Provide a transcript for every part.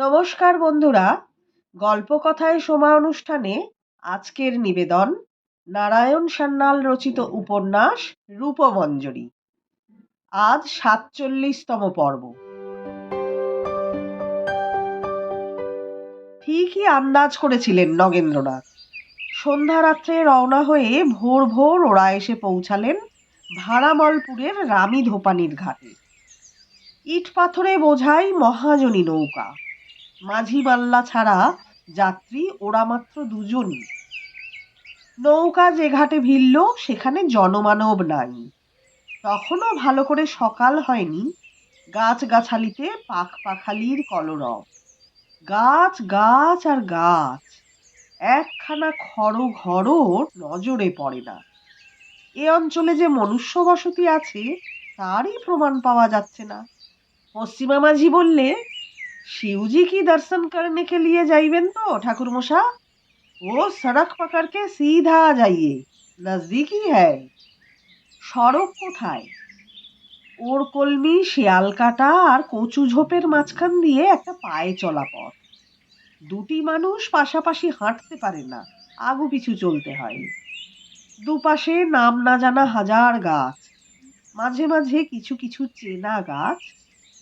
নমস্কার বন্ধুরা। গল্প কথায় সময় অনুষ্ঠানে আজকের নিবেদন, নারায়ণ সান্যাল রচিত উপন্যাস, রূপমঞ্জরি। আজ সাতচল্লিশতম পর্ব। ঠিকই আন্দাজ করেছিলেন নগেন্দ্রনাথ। সন্ধ্যা রাত্রে রওনা হয়ে ভোর ভোর ওরা এসে পৌঁছালেন ভাড়ামলপুরের রামী ধোপানির ঘাটে। ইট পাথরে বোঝাই মহাজনী নৌকা। মাঝি মাল্লা ছাড়া যাত্রী ওরা মাত্র দুজনই। নৌকা যে ঘাটে ভিড়ল, সেখানে জনমানব নাই। তখনও ভালো করে সকাল হয়নি গাছ গাছালিতে পাখ পাখালির কলরব। গাছ গাছ আর গাছ, একখানা খড় ঘরও নজরে পড়ে না। এ অঞ্চলে যে মনুষ্য বসতি আছে, তারই প্রমাণ পাওয়া যাচ্ছে না। পশ্চিমা মাঝি বললে शिव जी की दर्शन करने के लिए जाइबेन तो ठाकुर मशा वो सड़क पकड़ के सीधा आ जाइए नजदीक ही है সড়ক কোথায় ওর কলমি শিয়াল কাটা আর কচু ঝোপের মাঝখান দিয়ে একটা পায়ে চলা পথ দুটি মানুষ পাশাপাশি হাঁটতে পারে না আগু পিছু চলতে হয় দুপাশে নাম না জানা হাজার গাছ মাঝে মাঝে কিছু কিছু চেনা গাছ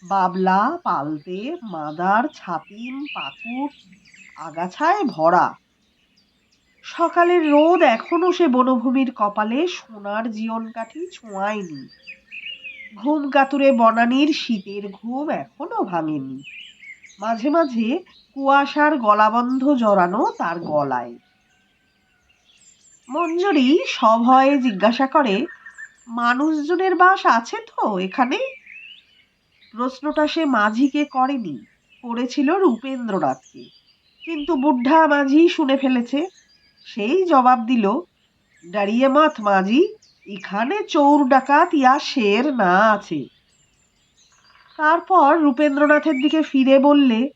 বাবলা, পালতে, মাদার, ছাতিম, পাকুড়, আগাছায় ভরা। সকালের রোদ এখনও সে বনভূমির কপালে, সোনার জীবন কাঠি ছোঁয়ায়নি। ঘুম কাতুরে বনানীর শীতের ঘুম এখনও ভাঙেনি। মাঝে মাঝে কুয়াশার গলাবন্ধ জড়ানো তার গলায়। মঞ্জুরি সভয়ে জিজ্ঞাসা করে, মানুষজনের বাস আছে তো এখানে প্রশ্নটা সে মাঝিকে করেনি, করেছিল রূপেন্দ্রনাথকে। কিন্তু বুড্ঢা মাঝি শুনে ফেলেছে, সেই জবাব দিল ডারিয়ে মাথ মাঝি, এখানে চোর ডাকাত ইয়া শের না আছে। তারপর রূপেন্দ্রনাথের দিকে ফিরে বললে,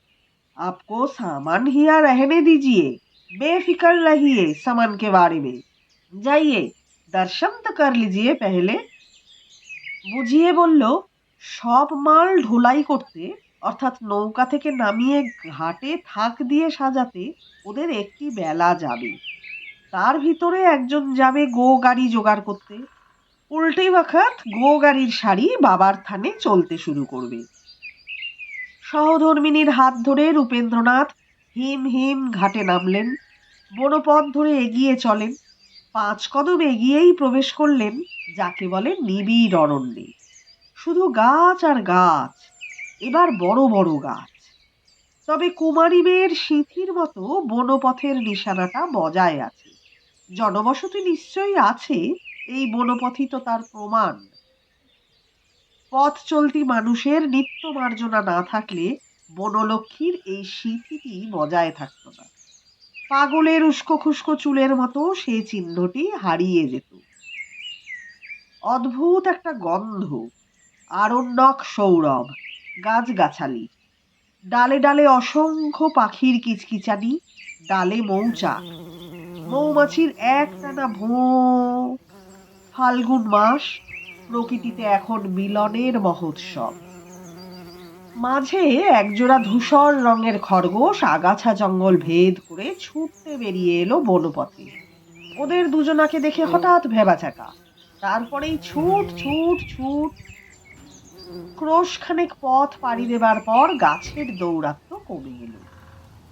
আপকো সামান হিয়া রহনে দিজিয়ে, বেফিকর রহিয়ে সামানকে বারে মে। যাইয়ে, দর্শন তো কর লিজিয়ে পেহলে। বুঝিয়ে বলল সব মাল ঢোলাই করতে, অর্থাৎ নৌকা থেকে নামিয়ে ঘাটে থাক দিয়ে সাজাতে ওদের একটি বেলা যাবে। তার ভিতরে একজন যাবে গো গাড়ি জোগাড় করতে। উল্টে বাখাত গো গাড়ির শাড়ি বাবার থানে চলতে শুরু করবে। সহধর্মিনীর হাত ধরে রূপেন্দ্রনাথ হিম হিম ঘাটে নামলেন। বনপথ ধরে এগিয়ে চলেন। পাঁচ কদম এগিয়েই প্রবেশ করলেন, যাকে বলে নিবিড় অরণ্যে। শুধু গাছ আর গাছ, এবার বড় বড় গাছ। তবে কুমারী মেয়ের সিঁথির মতো বনপথের নিশানাটা বজায় আছে। জনবসতি নিশ্চয়ই আছে, এই বনপথই তো তার প্রমাণ। পথ চলতি মানুষের নিত্য মার্জনা না থাকলে বনলক্ষ্মীর এই সিঁথিটি বজায় থাকত না। পাগলের উস্কো খুস্কো চুলের মতো সে চিহ্নটি হারিয়ে যেত। অদ্ভুত একটা গন্ধ। আরণ্যক সৌরভ, গাছগাছালি। ডালে ডালে অসংখ্য পাখির কিচকিচানি, ডালে মৌচাক মৌমাছির একটানা ভোঁ। ফাল্গুন মাস, প্রকৃতিতে এখন মিলনের মহোৎসব। মাঝে একজোড়া ধূসর রঙের খরগোশ আগাছা জঙ্গল ভেদ করে ছুটতে বেরিয়ে এলো বনপথে। ওদের দুজনাকে দেখে হঠাৎ ভেবাচাকা। তারপরেই ছুট ছুট ছুট ক্রোশ খানেক পথ পাড়ি দেবার পর গাছের দৌরাত্ম কমে এলো।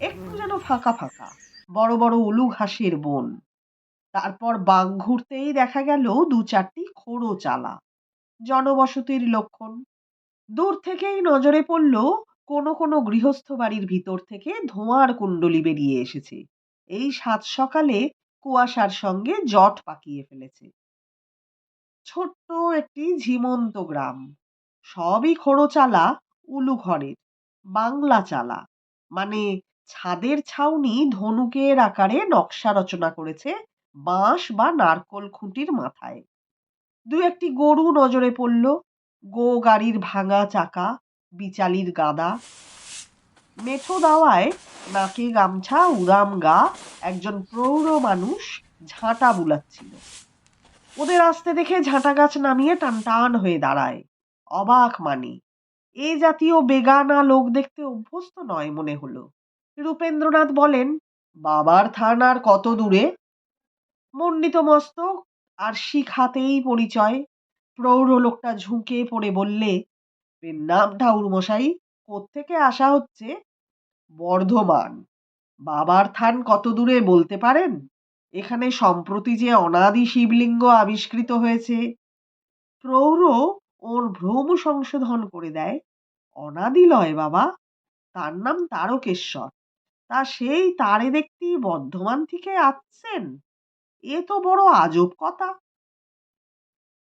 একটু যেন ফাঁকা ফাঁকা, বড় বড় উলু ঘাসের বন। তারপর বাঘ ঘুরতেই দেখা গেল দু চারটি খোড়ো চালা, জনবসতির লক্ষণ। দূর থেকেই নজরে পড়ল কোনো কোনো গৃহস্থ বাড়ির ভিতর থেকে ধোঁয়ার কুণ্ডলি বেরিয়ে এসেছে। এই সাত সকালে কুয়াশার সঙ্গে জট পাকিয়ে ফেলেছে। ছোট্ট একটি ঝিমন্ত গ্রাম। সবই খোড়ো চালা উলু ঘরের, বাংলা চালা। মানে ছাদের ছাউনি ধনুকের আকারে নকশা রচনা করেছে বাঁশ বা নারকল খুঁটির মাথায়। দু একটি গরু নজরে পড়ল, গো গাড়ির ভাঙা চাকা, বিচালির গাদা। মেঠো দাওয়ায় নাকে গামছা উদাম গা একজন প্রৌঢ় মানুষ ঝাঁটা বুলাচ্ছিল। ওদের আসতে দেখে ঝাঁটা গাছ নামিয়ে টান টান হয়ে দাঁড়ায়। অবাক মানে। এ জাতীয় বেগানা লোক দেখতে অভ্যস্ত নয় মনে হলো। রূপেন্দ্রনাথ বলেন, বাবার থান আর কত দূরে? মণ্ডিত মস্তক আর শিখ হাতেই পরিচয়। প্রৌঢ় লোকটা ঝুঁকে পড়ে বললে "এর নাম ঠাউর মশাই কোত্থেকে আসা হচ্ছে? বর্ধমান। বাবার থান কত দূরে বলতে পারেন? এখানে সম্প্রতি যে অনাদি শিবলিঙ্গ আবিষ্কৃত হয়েছে। প্রৌঢ় ওর ভ্রম সংশোধন করে দেয়। অনাদি লয় বাবা, তার নাম তারকেশ্বর। তা সেই তারে দেখতি বর্ধমান থেকে আসছেন? এ তো বড় আজব কথা।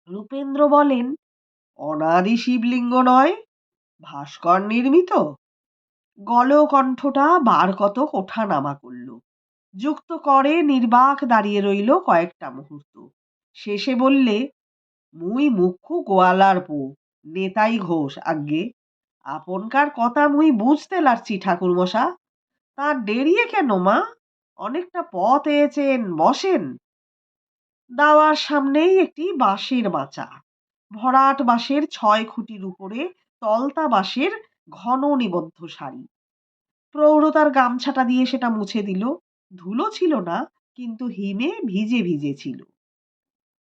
রূপেন্দ্র বলেন, অনাদি শিবলিঙ্গ নয়, ভাস্কর নির্মিত। গলকণ্ঠটা বার কত ওঠা নামা করল। যুক্ত করে নির্বাক দাঁড়িয়ে রইল কয়েকটা মুহূর্ত। শেষে বললে মুই মুখ্যু গোয়ালার পো নেতাই ঘোষ। আজ্ঞে, আপনকার কথা মুই বুঝতে লারছি, ঠাকুরমশা। তা দেরিয়ে কেন, মা? অনেকটা পথ এয়েছেন বসেন। দাওয়ার সামনেই একটি বাঁশের মাচা ভরাট বাঁশের ছয় খুঁটির উপরে তলতা বাঁশের ঘন নিবদ্ধ শাড়ি প্রৌঢ় তার গামছাটা দিয়ে সেটা মুছে দিল। ধুলো ছিল না, কিন্তু হিমে ভিজে ভিজে ছিল।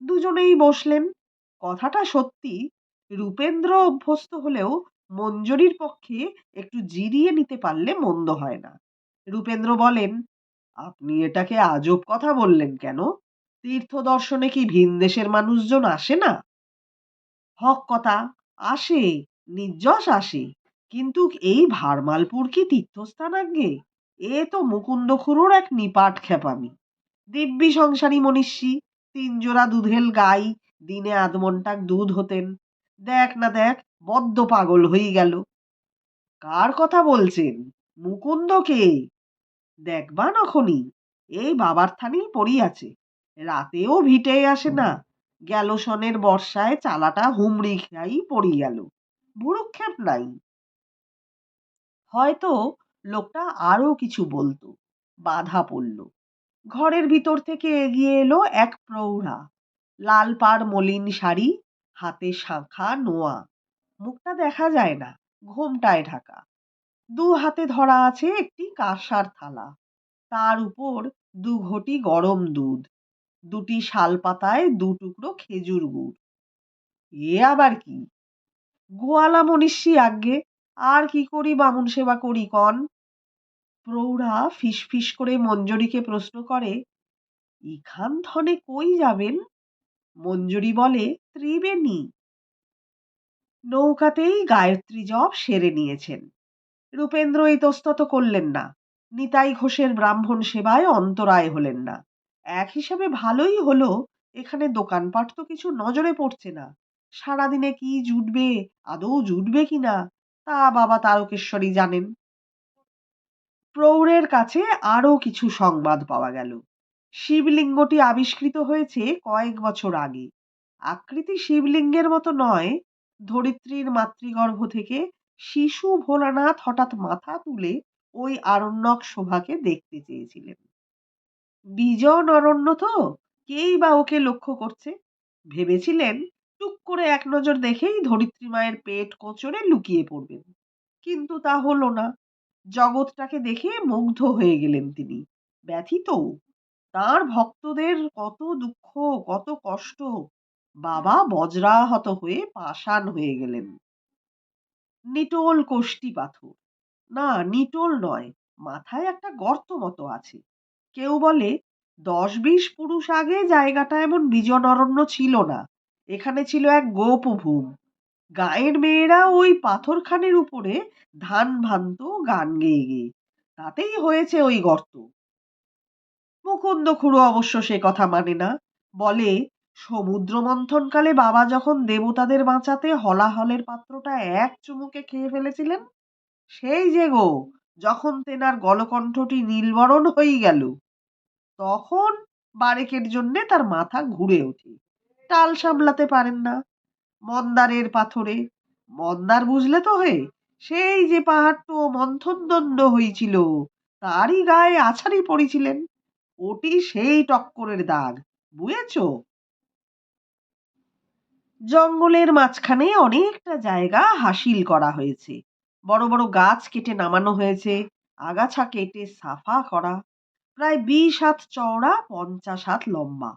দুজনেই বসলেন। কথাটা সত্যি, রূপেন্দ্র অভ্যস্ত হলেও মঞ্জরির পক্ষে একটু জিরিয়ে নিতে পারলে মন্দ হয় না। রূপেন্দ্র বলেন, আপনি এটাকে আজব কথা বললেন কেন? তীর্থ দর্শনে কি ভিন দেশের মানুষজন আসে না? হক কথা, আসে নির্যশ আসে, কিন্তু এই ভারমালপুর কি তীর্থস্থান আগে এ তো মুকুন্দ খুরুর এক নিপাট খেপামি দিব্যি সংসারী মনীষী, তিনজোড়া দুধেল গাই দিনে আধমনটাক দুধ হতেন। দেখ না দেখ বদ্ধ পাগল হয়ে গেল। কার কথা বলছেন? মুকুন্দ কে? দেখবা নখনি এই বাবার থানেই পড়িয়াছে রাতেও ভিটে আসে না। গেল সনের বর্ষায় চালাটা হুমড়ি খাই পড়ি গেল। ভুরুক্ষেপ নাই। হয়তো লোকটা আরও কিছু বলতো। বাধা পড়ল। ঘরের ভিতর থেকে এগিয়ে এলো এক প্রৌঢ়া। লাল পাড় মলিন শাড়ি, হাতে শাঁখা, নোয়া। মুখটা দেখা যায় না, ঘোমটায় ঢাকা। দু হাতে ধরা আছে একটি কাঁসার থালা। তার উপর দু ঘটি গরম দুধ। দুটি শাল পাতায় দু টুকরো খেজুর গুড়। এ আবার কি? গোয়ালা মনীষী আজ্ঞে, আর কি করি বামুন সেবা করি কন? প্রৌঢ়া ফিস ফিস করে মঞ্জরীকে প্রশ্ন করে, ইখান থনে কই যাবেন? মঞ্জুরি বলে ত্রিবেণী। নৌকাতেই গায়ত্রী জপ সেরে নিয়েছেন। রূপেন্দ্র ইতস্তত করলেন না। নিতাই ঘোষের ব্রাহ্মণ সেবায় অন্তরায় হলেন না। এক হিসাবে ভালোই হলো, এখানে দোকানপাট তো কিছু নজরে পড়ছে না। সারাদিনে কি জুটবে, আদৌ জুটবে কিনা তা বাবা তারকেশ্বরী জানেন। প্রৌঢ়ের কাছে আরও কিছু সংবাদ পাওয়া গেল। শিবলিঙ্গটি আবিষ্কৃত হয়েছে কয়েক বছর আগে। আকৃতি শিবলিঙ্গের মতো নয়, ধরিত্রীর মাতৃগর্ভ থেকে শিশু ভোলানাথ হঠাৎ মাথা তুলে ওই আরণ্যক শোভাকে দেখতে চেয়েছিলেন। বিজন অরণ্য তো, কেই বা ওকে লক্ষ্য করছে? ভেবেছিলেন, টুক করে এক নজর দেখেই ধরিত্রী মায়ের পেট কোচরে লুকিয়ে পড়বেন। কিন্তু তা হলো না। জগৎটাকে দেখে মুগ্ধ হয়ে গেলেন তিনি। ব্যথিত। তার ভক্তদের কত দুঃখ, কত কষ্ট। বাবা বজ্রাহত হয়ে পাষাণ হয়ে গেলেন। নিটোল কোষ্টি পাথর। না, নিটোল নয়, মাথায় একটা গর্ত মতো আছে। কেউ বলে দশ বিশ পুরুষ আগে জায়গাটা এমন বিজন অরণ্য ছিল না। এখানে ছিল এক গোপভূম। গায়ের মেয়েরা ওই পাথরখানের উপরে ধান ভান্ত গান গেয়ে গেয়ে। তাতেই হয়েছে ওই গর্ত। মুকুন্দ খুড়ো অবশ্য সে কথা মানে না। বলে সমুদ্র মন্থনকালে বাবা যখন দেবতাদের বাঁচাতে হলাহলের পাত্রটা এক চুমুকে খেয়ে ফেলেছিলেন, সেই যে গো, যখন তেনার গলকণ্ঠটি নীলবরণ হয়ে গেল, তখন বারেকের জন্যে তার মাথা ঘুরে ওঠে। টাল সামলাতে পারেন না। মন্দারের পাথরে, মন্দার বুঝলে তো হে, সেই যে পাহাড়টো মন্থনদণ্ড হয়েছিল তারই গায়ে আছাড়ি পড়েছিলেন। ওটি সেই টক্করের দাগ, বুঝেছ? জঙ্গলের মাঝখানে অনেকটা জায়গা হাসিল করা হয়েছে। বড় বড় গাছ কেটে নামানো হয়েছে, আগাছা কেটে সাফা করা, প্রায় বিশ হাত চওড়া, পঞ্চাশ হাত লম্বা।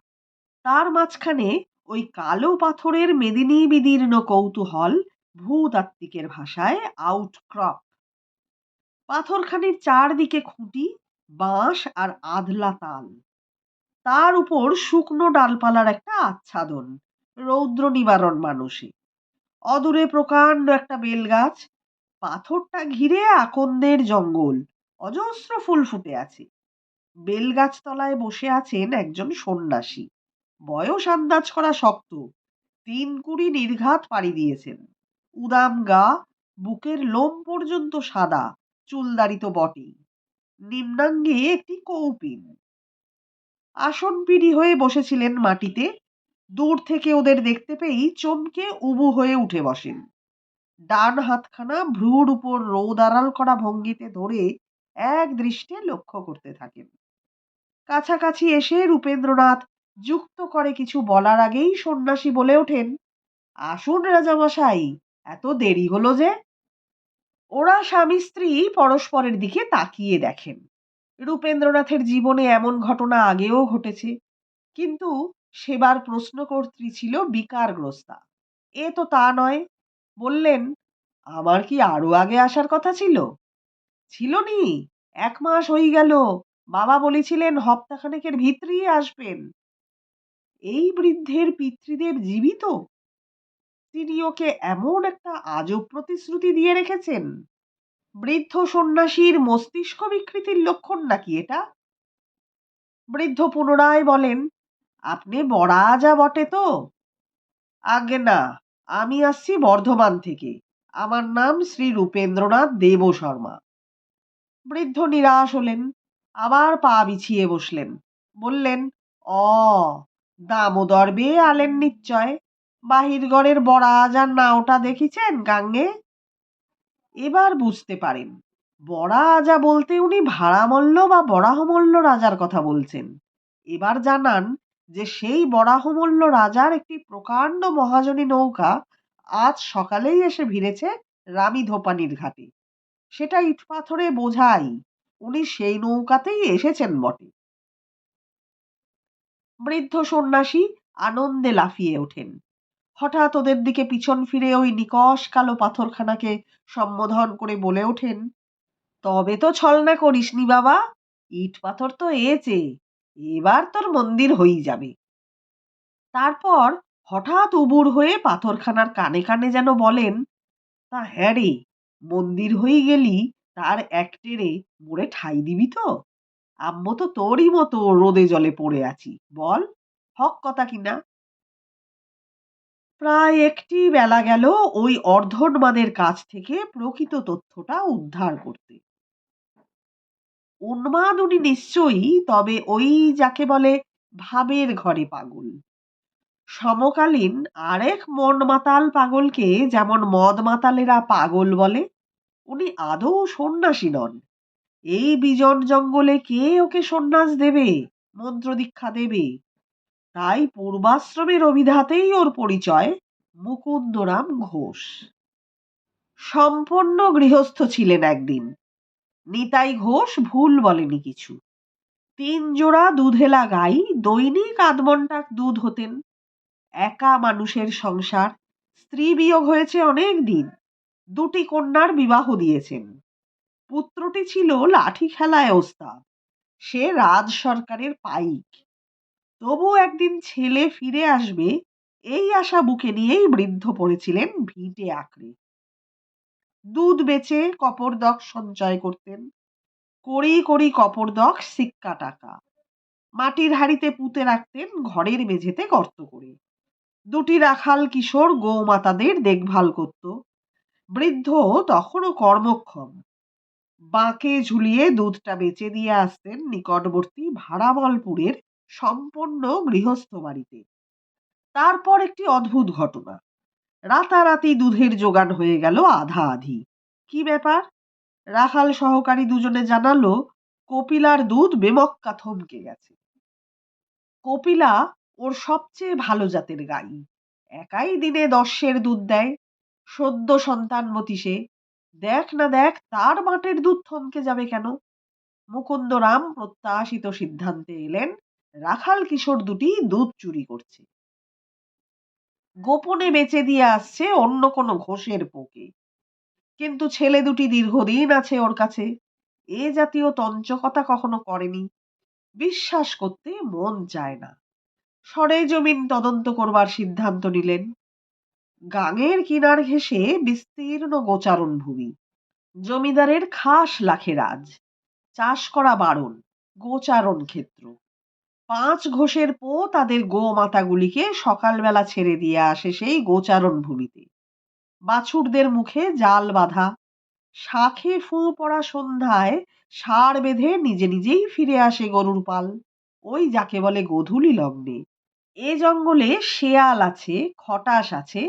তার মাঝখানে ওই কালো পাথরের মেদিনী বিদীর্ণ কৌতূহল ভূতাত্ত্বিকের ভাষায় আউটক্রপ পাথরখানির চারদিকে খুঁটি বাঁশ আর আধলা তাল। তার উপর শুকনো ডালপালার একটা আচ্ছাদন, রৌদ্র নিবারণ মানুষে অদূরে প্রকাণ্ড একটা বেলগাছ, পাথরটা ঘিরে আকন্দের জঙ্গল, অজস্র ফুল ফুটে আছে। বেলগাছ তলায় বসে আছেন একজন সন্ন্যাসী। বয়স আন্দাজ করা শক্ত, তিন কুড়ি নির্ঘাত পাড়ি দিয়েছেন। উদাম গা, বুকের লোম পর্যন্ত সাদা চুলদারি তো বটেই। নিম্নাঙ্গে একটি কৌপিন। আসন পিড়ি হয়ে বসেছিলেন মাটিতে। দূর থেকে ওদের দেখতে পেয়েই চমকে উবু হয়ে উঠে বসেন। ডান হাতখানা ভ্রুর উপর রোদ আড়াল করা ভঙ্গিতে ধরে এক দৃষ্টে লক্ষ্য করতে থাকেন। কাছাকাছি এসে রূপেন্দ্রনাথ যুক্ত করে কিছু বলার আগেই সন্ন্যাসী বলে ওঠেন, আসুন রাজামশাই, এত দেরি হলো যে। ওরা স্বামী স্ত্রী পরস্পরের দিকে তাকিয়ে দেখেন। রূপেন্দ্রনাথের জীবনে এমন ঘটনা আগেও ঘটেছে। কিন্তু সেবার প্রশ্নকর্ত্রী ছিল বিকারগ্রস্তা। এ তো তা নয়। বললেন, আমার কি আরও আগে আসার কথা ছিল? ছিল নি। এক মাস হয়ে গেল। বাবা বলেছিলেন হপ্তাখানেকের ভিতরেই আসবেন। এই বৃদ্ধের পিতৃদেব জীবিত? তিনি ওকে এমন একটা আজব প্রতিশ্রুতি দিয়ে রেখেছেন? বৃদ্ধ সন্ন্যাসীর মস্তিষ্ক বিকৃতির লক্ষণ নাকি এটা? বৃদ্ধ পুনরায় বলেন, আপনি যা বটে তো? আগে না, আমি আসছি বর্ধমান থেকে। আমার নাম শ্রী রূপেন্দ্রনাথ দেব শর্মা বৃদ্ধ নিরাশ হলেন, আবার পা বিছিয়ে বসলেন। বললেন, অ, দামোদর বেয়ে আলেন নিশ্চয়? বাহিরগড়ের বড়া আজার নাওটা দেখিছেন গাঙ্গে? এবার বুঝতে পারেন, বড়া আজা বলতে উনি ভাড়ামল্ল বা বরাহমল্ল রাজার কথা বলছেন। এবার জানান যে সেই বরাহমল্ল রাজার একটি প্রকাণ্ড মহাজনী নৌকা আজ সকালেই এসে ভিড়েছে রামি ধোপানির ঘাটে। সেটা ইটপাথরে বোঝাই উনি সেই নৌকাতেই এসেছেন বটে। বৃদ্ধ সন্ন্যাসী আনন্দে লাফিয়ে ওঠেন। হঠাৎ ওদের দিকে পিছন ফিরে ওই নিকষ কালো পাথরখানাকে সম্বোধন করে বলে ওঠেন, তবে তো ছলনা করিসনি বাবা, ইট পাথর তো এছে এবার তোর মন্দির হই যাবে তারপর হঠাৎ উবুর হয়ে পাথরখানার কানে কানে যেন বলেন, তা হ্যাঁ রে, মন্দির হয়ে গেলি, তার এক টেরে মোড়ে ঠাই দিবি তো। আম্মো তো তোরই মতো রোদে জলে পড়ে আছি, বল, হক কথা কিনা প্রায় একটি বেলা গেল ওই অর্ধনমাদের কাছ থেকে প্রকৃত তথ্যটা উদ্ধার করতে। উন্মাদ উনি নিশ্চয়ই তবে ওই যাকে বলে ভাবের ঘরে পাগল। সমকালীন আরেক মন মাতাল পাগলকে যেমন মদ মাতালেরা পাগল বলে, উনি আদৌ সন্ন্যাসী নন। এই বিজন জঙ্গলে কে ওকে সন্ন্যাস দেবে মন্ত্র দীক্ষা দেবে? তাই পূর্বাশ্রমের অভিধাতেই ওর পরিচয় মুকুন্দরাম ঘোষ। সম্পন্ন গৃহস্থ ছিলেন একদিন। নিতাই ঘোষ ভুল বলেনি কিছু। তিন জোড়া দুধেলা গাই দৈনিক আধমনটাক দুধ হতেন। একা মানুষের সংসার, স্ত্রী বিয়োগ হয়েছে অনেক দিন। দুটি কন্যার বিবাহ দিয়েছেন। পুত্রটি ছিল লাঠি খেলায় ওস্তাদ। সে রাজ সরকারের পাইক। তবু একদিন ছেলে ফিরে আসবে, এই আশা বুকে নিয়েই বৃদ্ধ পড়েছিলেন ভিটে আঁকড়ে। দুধ বেচে কপরদক সঞ্চয় করতেন করি কড়ি কপরদক সিক্কা টাকা। মাটির হাড়িতে পুঁতে রাখতেন ঘরের মেঝেতে গর্ত করে। দুটি রাখাল কিশোর গৌমাতাদের দেখভাল করত। বৃদ্ধ তখনও কর্মক্ষম। বাঁকে ঝুলিয়ে দুধটা বেচে দিয়ে আসতেন নিকটবর্তী ভাড়ামলপুরের সম্পন্ন গৃহস্থ বাড়িতে। তারপর একটি অদ্ভুত ঘটনা। রাতারাতি দুধের জোগান হয়ে গেল আধা আধি। কি ব্যাপার? রাখাল সহকারী দুজনে জানালো, কপিলার দুধ বেমক্কা থমকে গেছে। কপিলা ওর সবচেয়ে ভালো জাতের গাই। একাই দিনে দশের দুধ দেয়। সদ্য সন্তানবতী সে দেখ না দেখ, তার মাঠের দুধ থমকে যাবে কেন? মুকুন্দরাম প্রত্যাশিত সিদ্ধান্তে এলেন রাখাল কিশোর দুটি দুধ চুরি করছে। গোপনে বেচে দিয়ে আসছে অন্য কোনো ঘোষের পোকে কিন্তু ছেলে দুটি দীর্ঘদিন আছে ওর কাছে। এ জাতীয় তঞ্চকতা কখনো করেনি। বিশ্বাস করতে মন চায় না। সরে জমিন তদন্ত করবার সিদ্ধান্ত নিলেন। গাঙের কিনার ঘেঁষে বিস্তীর্ণ গোচারণ ভূমি। জমিদারের খাস লাখে রাজ চাষ করা বারণ, গোচারণ ক্ষেত্র। পাঁচ ঘোষের পো তাদের গোমাতাগুলিকে সকালবেলা ছেড়ে দিয়ে আসে সেই গোচারণ ভূমিতে। বাছুরদের মুখে জাল বাঁধা, শাখে ফু পড়া সন্ধ্যায় সার বেঁধে নিজে নিজেই ফিরে আসে গরুর পাল। ওই যাকে বলে গোধূলি লগ্নে। এ জঙ্গলে শেয়াল আছে খটাস আছে,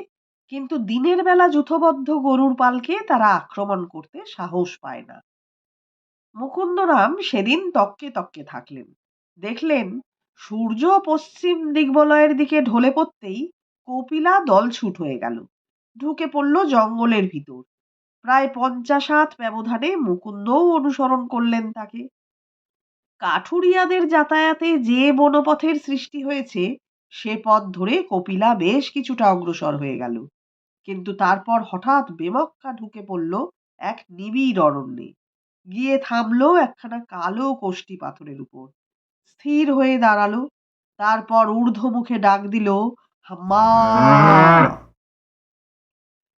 কিন্তু দিনের বেলা যুথবদ্ধ গরুর পালকে তারা আক্রমণ করতে সাহস পায় না। মুকুন্দরাম সেদিন তককে তককে থাকলেন। দেখলেন সূর্য পশ্চিম দিগ্বলয়ের দিকে ঢলে পড়তেই কপিলা দলছুট হয়ে গেল। ঢুকে পড়ল জঙ্গলের ভিতর। প্রায় পঞ্চাশ হাত ব্যবধানে মুকুন্দও অনুসরণ করলেন তাকে। কাঠুরিয়াদের যাতায়াতে যে বনপথের সৃষ্টি হয়েছে, সে পথ ধরে কপিলা বেশ কিছুটা অগ্রসর হয়ে গেল। কিন্তু তারপর হঠাৎ বেমক্কা ঢুকে পড়ল এক নিবিড় অরণ্যে। গিয়ে থামল একখানা কালো কোষ্টি পাথরের উপর। স্থির হয়ে দাঁড়াল। তারপর ঊর্ধ্ব মুখে ডাক দিল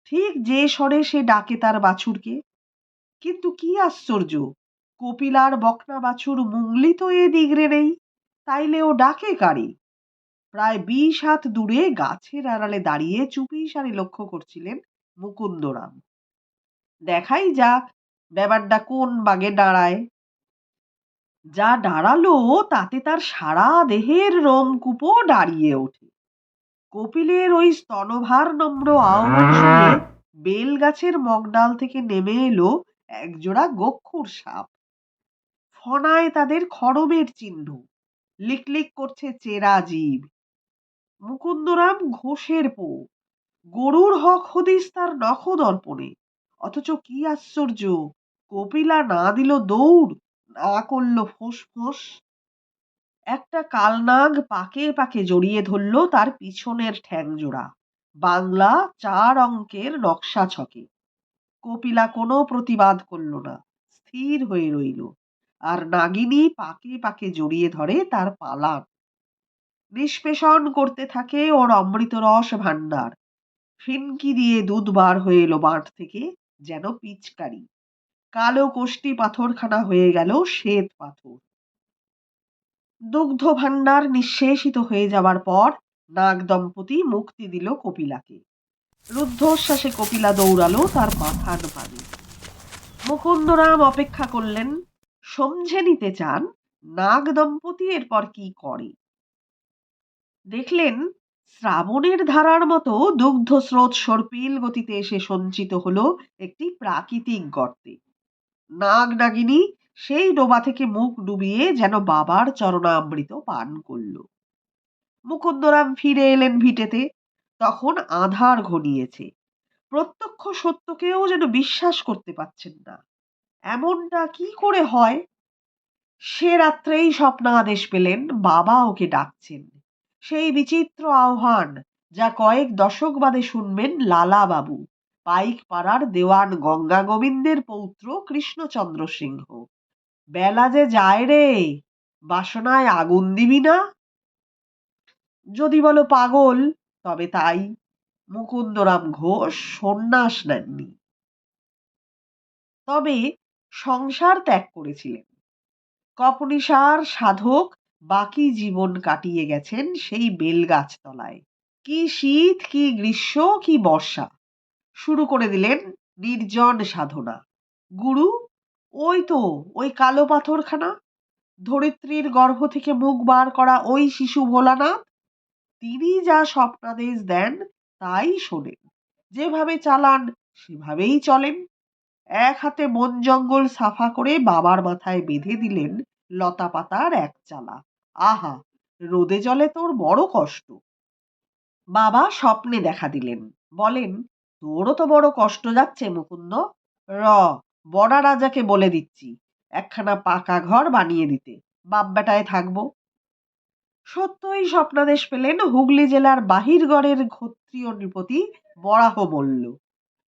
ঠিক যে স্বরে সে ডাকে তার বাছুরকে। কিন্তু কি আশ্চর্য কপিলার বকনা বাছুর মুংলি তো এ দিগরে নেই, তাইলে ও ডাকে কারে? প্রায় বিশ হাত দূরে গাছের আড়ালে দাঁড়িয়ে চুপি সারে লক্ষ্য করছিলেন মুকুন্দরাম। দেখাই যাক, ব্যাপারটা কোন বাগে দাঁড়ায়। যা দাঁড়াল তাতে তার সারা দেহের রোমকূপও দাঁড়িয়ে ওঠে। কপিলের ওই স্তনভার নম্র আহ্বান শুনে বেল গাছের মগডাল থেকে নেমে এলো একজোড়া গক্ষুর সাপ। ফনায় তাদের খড়মের চিহ্ন। লিকলিক করছে চেরা জীব। মুকুন্দরাম ঘোষের পো। গরুর হক হদিস তার নখদর্পণে। অথচ কি আশ্চর্য! কপিলা না দিল দৌড়। না করল ফোঁস একটা কালনাগ পাকে পাকে জড়িয়ে ধরল তার পিছনের ঠ্যাং জোড়া বাংলা চার অঙ্কের নকশা ছকে। কপিলা কোনো প্রতিবাদ করল না, স্থির হয়ে রইল। আর নাগিনী পাকে পাকে জড়িয়ে ধরে তার পালান নিষ্পেষণ করতে থাকে ওর অমৃত রস ভাণ্ডার। ফিনকি দিয়ে দুধ বার হয়ে এলো বাঁট থেকে, যেন পিচকারি। কালো কোষ্টি পাথরখানা হয়ে গেল শ্বেত পাথর। দুগ্ধ ভাণ্ডার নিঃশেষিত হয়ে যাবার পর নাগ দম্পতি মুক্তি দিল কপিলাকে। রুদ্ধশ্বাসে কপিলা দৌড়ালো তার মাথার পানে। মুকুন্দরাম অপেক্ষা করলেন, সমঝে নিতে চান, নাগ দম্পতি এরপর কি করে? দেখলেন, শ্রাবণের ধারার মতো দুগ্ধ স্রোত সর্পিল গতিতে এসে সঞ্চিত হলো একটি প্রাকৃতিক গর্তে। নাগ নাগিনী সেই ডোবা থেকে মুখ ডুবিয়ে যেন বাবার চরণামৃত পান করল। মুকুন্দরাম ফিরে এলেন ভিটেতে, তখন আধার ঘনিয়েছে। প্রত্যক্ষ সত্যকেও যেন বিশ্বাস করতে পারছেন না। এমনটা কি করে হয়? সে রাত্রেই স্বপ্নাদেশ পেলেন, বাবা ওকে ডাকছেন। সেই বিচিত্র আহ্বান যা কয়েক দশক বাদে শুনবেন লালা বাবু পাইক পাড়ার দেওয়ান গঙ্গা গোবিন্দের পৌত্র কৃষ্ণচন্দ্র সিংহ। বেলা যে যায় রে, বাসনায় আগুন দিবি না? যদি বলো পাগল, তবে তাই। মুকুন্দরাম ঘোষ সন্ন্যাস নেননি। তবে সংসার ত্যাগ করেছিলেন। কপনিসার সাধক বাকি জীবন কাটিয়ে গেছেন সেই বেলগাছ তলায় কি শীত, কি গ্রীষ্ম, কি বর্ষা। শুরু করে দিলেন নির্জন সাধনা। গুরু, ওই তো, ওই কালো পাথরখানা। ধরিত্রীর গর্ভ থেকে মুখ বার করা ওই শিশু ভোলানাথ। তিনি যা স্বপ্নাদেশ দেন, তাই শোনেন। যেভাবে চালান, সেভাবেই চলেন। এক হাতে বন জঙ্গল সাফা করে বাবার মাথায় বেঁধে দিলেন লতা পাতার এক চালা। আহা, রোদে জলে তোর বড় কষ্ট। বাবা স্বপ্নে দেখা দিলেন। বলেন তোরও তো বড় কষ্ট যাচ্ছে, মুকুন্দ। র, বড়া রাজাকে বলে দিচ্ছি, একখানা পাকা ঘর বানিয়ে দিতে। বাপ বেটায় থাকব। সত্যই স্বপ্নাদেশ পেলেন হুগলি জেলার বাহিরগড়ের ক্ষত্রিয় নৃপতি বরাহ মল্ল।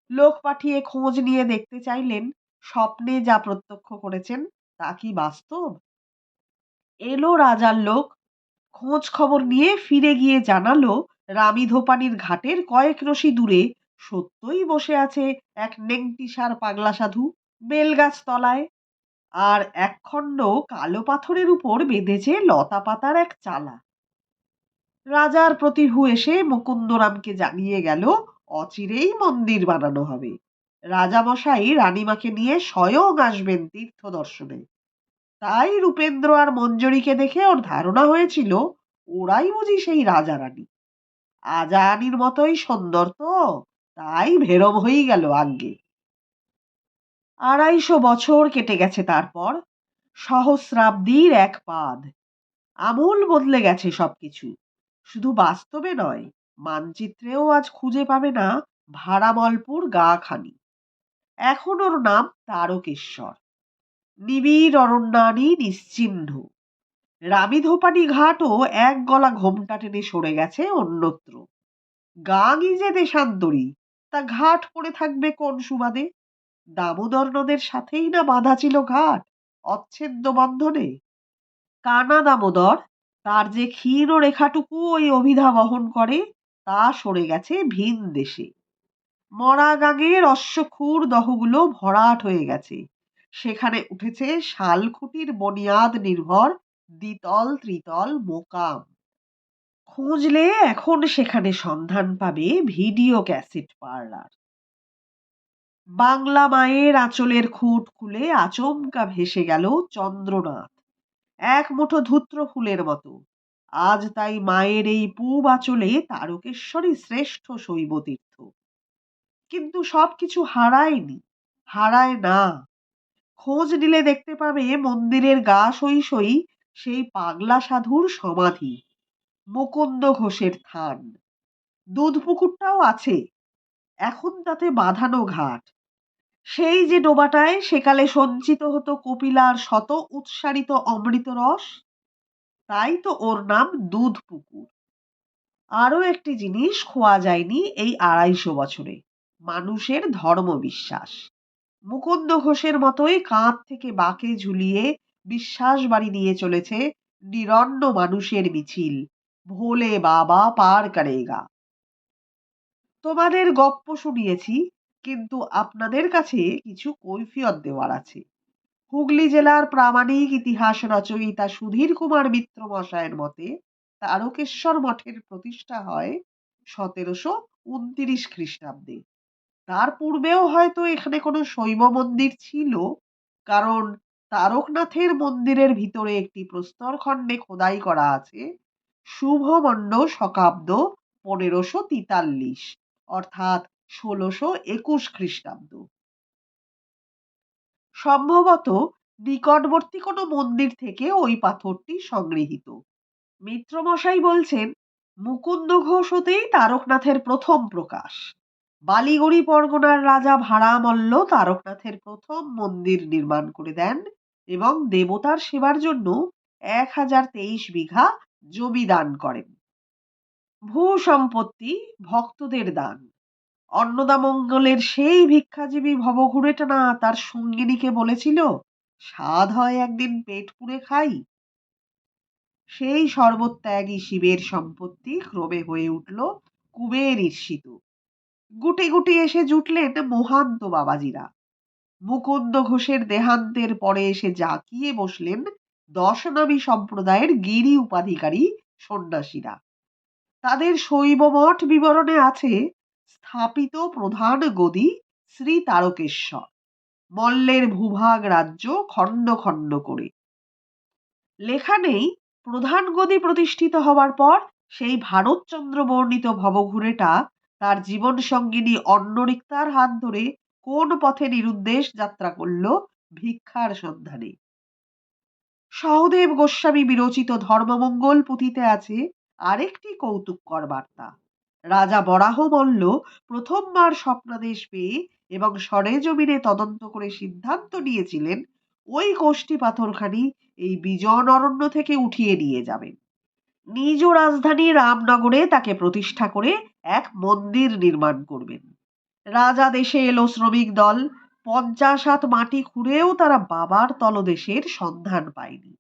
লোক পাঠিয়ে খোঁজ নিয়ে দেখতে চাইলেন, স্বপ্নে যা প্রত্যক্ষ করেছেন, তা কি বাস্তব? এলো রাজার লোক, খোঁজ খবর নিয়ে ফিরে গিয়ে জানালো রামিধোপানির ঘাটের কয়েক রশি দূরে সত্যই বসে আছে এক নেংটিসার পাগলা সাধু বেলগাছ তলায়। আর একখণ্ড কালো পাথরের উপর বেঁধেছে লতা পাতার এক চালা। রাজার প্রতিভু এসে মুকুন্দরামকে জানিয়ে গেল, অচিরেই মন্দির বানানো হবে। রাজামশাই রানীমাকে নিয়ে স্বয়ং আসবেন তীর্থ দর্শনে তাই রূপেন্দ্র আর মঞ্জরীকে দেখে ওর ধারণা হয়েছিল, ওরাই বুঝি সেই রাজা রানী। আজানির মতোই সুন্দর তো। তাই ভেরম হয়েই গেল আজ্ঞে। আড়াইশো বছর কেটে গেছে তারপর, সহস্রাব্দীর এক পাদ। আমূল বদলে গেছে সবকিছু। শুধু বাস্তবে নয়, মানচিত্রেও আজ খুঁজে পাবে না ভাড়ামলপুর গা খানি এখন ওর নাম তারকেশ্বর। নিবিড় অরণ্যানী নিশ্চিহ্ন। রামিধোপানি ঘাটও এক গলা ঘোমটা টেনে সরে গেছে অন্যত্র। গাঙই যে দেশান্তরী। তা ঘাট পড়ে থাকবে কোন সুবাদে? দামোদর নদের সাথেই না বাঁধা ছিল ঘাট? অচ্ছেদ্য বন্ধনে? কানা দামোদর, তার যে ক্ষীণ রেখাটুকু ওই অভিধা বহন করে, তা সরে গেছে ভিন দেশে। মরা গাঙের অশ্বক্ষুর দহগুলো ভরাট হয়ে গেছে। সেখানে উঠেছে শালখুটির বনিয়াদ নির্ভর দ্বিতল ত্রিতল মোকাম। খুঁজলে এখন সেখানে সন্ধান পাবে ভিডিও ক্যাসেট পার্লার। বাংলা মায়ের আঁচলের খুঁট খুলে আচমকা ভেসে গেল চন্দ্রনাথ। এক মুঠো ধূত্র ফুলের মতো। আজ তাই মায়ের এই পূব আঁচলে তারকেশ্বরই শ্রেষ্ঠ শৈব তীর্থ কিন্তু সবকিছু হারায়নি, হারায় না। খোঁজ নিলে দেখতে পাবে মন্দিরের গা সই সই সেই পাগলা সাধুর সমাধি। মুকুন্দ ঘোষের থান। দুধ পুকুরটাও আছে। এখন তাতে বাঁধানো ঘাট। সেই যে ডোবাটায় সেকালে সঞ্চিত হতো কপিলার শত উৎসারিত অমৃত রস, তাই তো ওর নাম দুধ পুকুর। আরও একটি জিনিস খোয়া যায়নি এই আড়াইশো বছরে, মানুষের ধর্ম বিশ্বাস। মুকুন্দ ঘোষের মতোই কাঁধ থেকে বাঁকে ঝুলিয়ে বিশ্বাস বাড়ি নিয়ে চলেছে নিরন্ন মানুষের মিছিল। ভোলে বাবা পার কারেগা। তোমাদের গপ্প শুনিয়েছি, কিন্তু আপনাদের কাছে কিছু কৈফিয়ত দেওয়ার আছে। হুগলি জেলার প্রামাণিক ইতিহাস রচয়িতা সুধীর কুমার মিত্র মশায়ের মতে, তারকেশ্বর মঠের প্রতিষ্ঠা হয় সতেরোশো উনতিরিশ খ্রিস্টাব্দে। তার পূর্বেও হয়তো এখানে কোনো শৈব মন্দির ছিল, কারণ তারকনাথের মন্দিরের ভিতরে একটি প্রস্তরখণ্ডে খোদাই করা আছে শুভমণ্ড শকাব্দ পনেরোশো তিতাল্লিশ, অর্থাৎ ষোলোশো একুশ খ্রিস্টাব্দ। সম্ভবত নিকটবর্তী কোনো মন্দির থেকে ওই পাথরটি সংগৃহীত। মিত্রমশাই বলছেন, মুকুন্দ ঘোষ হতেই তারকনাথের প্রথম প্রকাশ। বালিগড়ি পরগনার রাজা ভাড়ামল্ল তারকনাথের প্রথম মন্দির নির্মাণ করে দেন এবং দেবতার সেবার জন্য এক হাজার তেইশ বিঘা জমি দান করেন। ভূ সম্পত্তি ভক্তদের দান। অন্নদামঙ্গলের সেই ভিক্ষাজীবী ভবঘুরেটা না তার সঙ্গিনীকে বলেছিল, স্বাদ হয় একদিন পেট পুড়ে খাই। সেই সর্বত্যাগী শিবের সম্পত্তি ক্রমে হয়ে উঠল কুবের ঈর্ষিত। গুটি গুটি এসে জুটলেন মহান্ত বাবাজিরা। মুকুন্দ ঘোষের দেহান্তের পরে এসে জাকিয়ে বসলেন দশনামী সম্প্রদায়ের গিরি উপাধিকারী সন্ন্যাসীরা। তাদের শৈব মঠ বিবরণে আছে স্থাপিত প্রধান গদি শ্রী তারকেশ্বর। মল্লের ভূভাগ রাজ্য খণ্ড খণ্ড করে। লেখা নেই প্রধান গদি প্রতিষ্ঠিত হবার পর সেই ভারতচন্দ্র বর্ণিত ভবঘুরেটা তার জীবন সঙ্গিনী অন্নরিক্তার হাত ধরে কোন পথে নিরুদ্দেশ যাত্রা করল ভিক্ষার সন্ধানে। সহদেব গোস্বামী বিরচিত ধর্মমঙ্গল পুঁথিতে আছে আরেকটি কৌতুককর বার্তা। রাজা বরাহ মল্ল প্রথমবার স্বপ্নাদেশ পেয়ে এবং সরেজমিনে তদন্ত করে সিদ্ধান্ত নিয়েছিলেন, ওই কোষ্ঠী পাথরখানি এই বিজন অরণ্য থেকে উঠিয়ে নিয়ে যাবেন। নিজ রাজধানী রামনগরে তাকে প্রতিষ্ঠা করে এক মন্দির নির্মাণ করবেন। রাজা দেশে এলো শ্রমিক দল পঞ্চাশ হাত মাটি খুঁড়েও তারা বাবার তলদেশের সন্ধান পায়নি।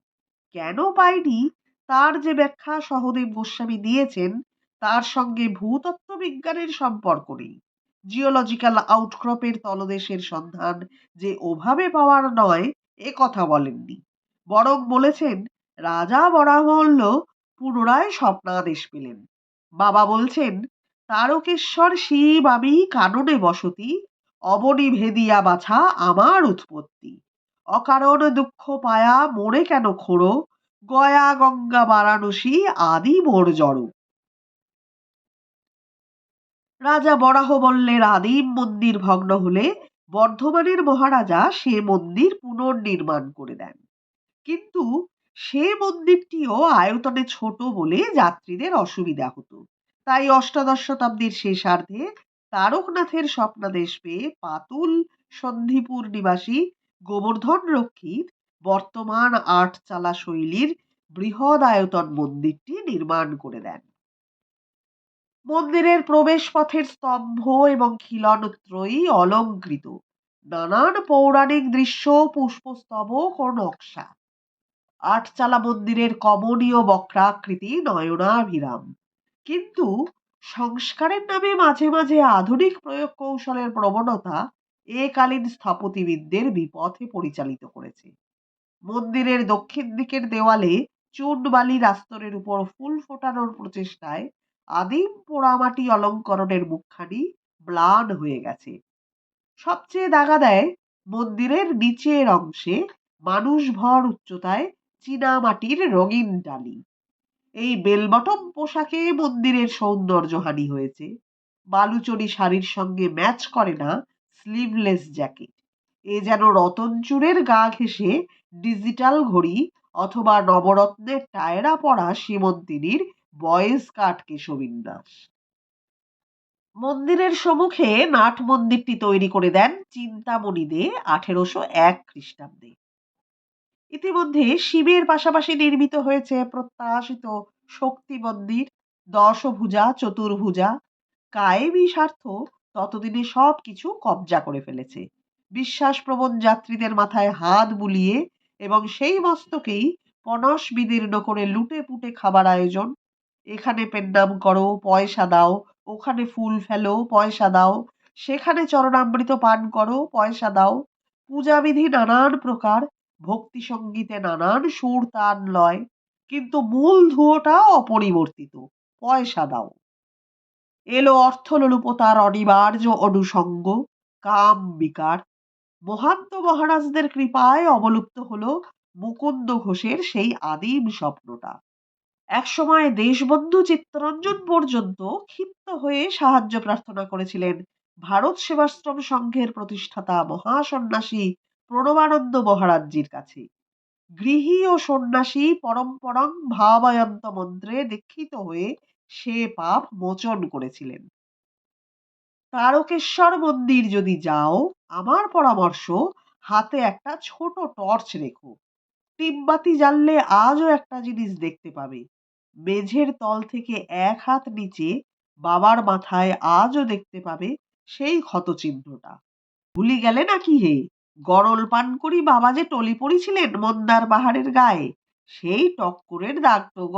কেন পায়নি? তার যে ব্যাখ্যা সহদেব গোস্বামী দিয়েছেন, তার সঙ্গে ভূতত্ত্ব বিজ্ঞানের সম্পর্ক নেই। জিওলজিক্যাল আউটক্রপের তলদেশের সন্ধান যে ওভাবে পাওয়ার নয়, এ কথা বলেননি। বরং বলেছেন, রাজা বরাহমল্ল পুনরায় স্বপ্নাদেশ পেলেন। বাবা বলছেন, তারকেশ্বর শিব আমি কাননে বসতি অবনি ভেদিয়া বাছা আমার উৎপত্তি। অকারণ দুঃখ পায়া মোরে কেন খোড়ো? গয়া গঙ্গা বারাণসী আদি মোর জড়। রাজা বরাহ বরাহবল্লের আদিম মন্দির ভগ্ন হলে বর্ধমানের মহারাজা সে মন্দির পুনর্নির্মাণ করে দেন। কিন্তু সে মন্দিরটিও আয়তনে ছোট বলে যাত্রীদের অসুবিধা হতো। তাই অষ্টাদশ শতাব্দীর শেষার্ধে তারকনাথের স্বপ্নাদেশ পেয়ে পাতুল সন্ধিপুর নিবাসী গোবর্ধন রক্ষিত বর্তমান আটচালা শৈলীর বৃহৎ আয়তন মন্দিরটি নির্মাণ করে দেন। মন্দিরের প্রবেশ পথের স্তম্ভ এবং খিলনত্রয়ী অলঙ্কৃত। নানান পৌরাণিক দৃশ্য, পুষ্পস্তবক ও নকশা। আটচালা মন্দিরের কমনীয় বক্রাকৃতি নয়নাভিরাম। কিন্তু সংস্কারের নামে মাঝে মাঝে আধুনিক প্রয়োগ কৌশলের প্রবণতা একালীন স্থপতিবিদদের বিপথে পরিচালিত করেছে। মন্দিরের দক্ষিণ দিকের দেওয়ালে চুন বালির আস্তরের উপর ফুল ফোটানোর প্রচেষ্টায় আদিম পোড়ামাটি অলঙ্করণের মুখখানি ম্লান হয়ে গেছে। সবচেয়ে দাগা দেয়, মন্দিরের নিচের অংশে মানুষ ভর উচ্চতায় চীনামাটির রঙিন টালি। এই বেলবটম পোশাকে মন্দিরের সৌন্দর্যহানি হয়েছে। বালুচরি শাড়ির সঙ্গে ম্যাচ করে না স্লিভলেস জ্যাকেট এ যেন রতনচূড়ের গা ঘেঁষে ডিজিটাল ঘড়ি অথবা নবরত্নের টায়রা পরা সীমন্তিনীর বয়েজ কাট কেশবিন্যাস। মন্দিরের সম্মুখে নাট মন্দিরটি তৈরি করে দেন চিন্তামণি দে আঠেরোশো এক খ্রিস্টাব্দে। ইতিমধ্যে শিবের পাশাপাশি নির্মিত হয়েছে প্রত্যাশিত শক্তি মন্দির দশভুজা চতুর্ভুজা। কায়েমি স্বার্থ ততদিনে সব কিছু কবজা করে ফেলেছে। বিশ্বাসপ্রবণ যাত্রীদের মাথায় হাত বুলিয়ে এবং সেই মস্তকেই পনস বিদীর্ণ করে লুটে পুটে খাবার আয়োজন। এখানে পেন্নাম করো, পয়সা দাও, ওখানে ফুল ফেলো, পয়সা দাও। সেখানে চরণামৃত পান করো, পয়সা দাও। পূজাবিধি নানান প্রকার ভক্তি সঙ্গীতে নানান সুর তান লয়, কিন্তু মূল ধুয়োটা অপরিবর্তিত, পয়সা দাও। এলো অর্থলোলুপতার অনিবার্য অনুষঙ্গ কাম বিকার। মহান্ত মহারাজদের কৃপায় অবলুপ্ত হলো মুকুন্দ ঘোষের সেই আদিম স্বপ্নটা। একসময় দেশবন্ধু চিত্তরঞ্জন পর্যন্ত ক্ষিপ্ত হয়ে সাহায্য প্রার্থনা করেছিলেন ভারত সেবাশ্রম সংঘের প্রতিষ্ঠাতা মহাসন্ন্যাসী প্রণবানন্দ মহারাজজির কাছে। গৃহী ও সন্ন্যাসী পরম্পরং ভাবায়ন্ত মন্ত্রে দীক্ষিত হয়ে সে পাপ মোচন করেছিলেন। তারকেশ্বর মন্দির যদি যাও, আমার পরামর্শ, হাতে একটা ছোট টর্চ রেখো। টিমবাতি জ্বাললে আজও একটা জিনিস দেখতে পাবে। মেঝের তল থেকে এক হাত নিচে বাবার মাথায় আজও দেখতে পাবে সেই ক্ষতচিহ্নটা। ভুলি গেলে নাকি হে? গরল পান করি বাবা যে টলি পড়েছিলেন মন্দার পাহাড়ের গায়ে, সেই টক্করের দাগ তো গ।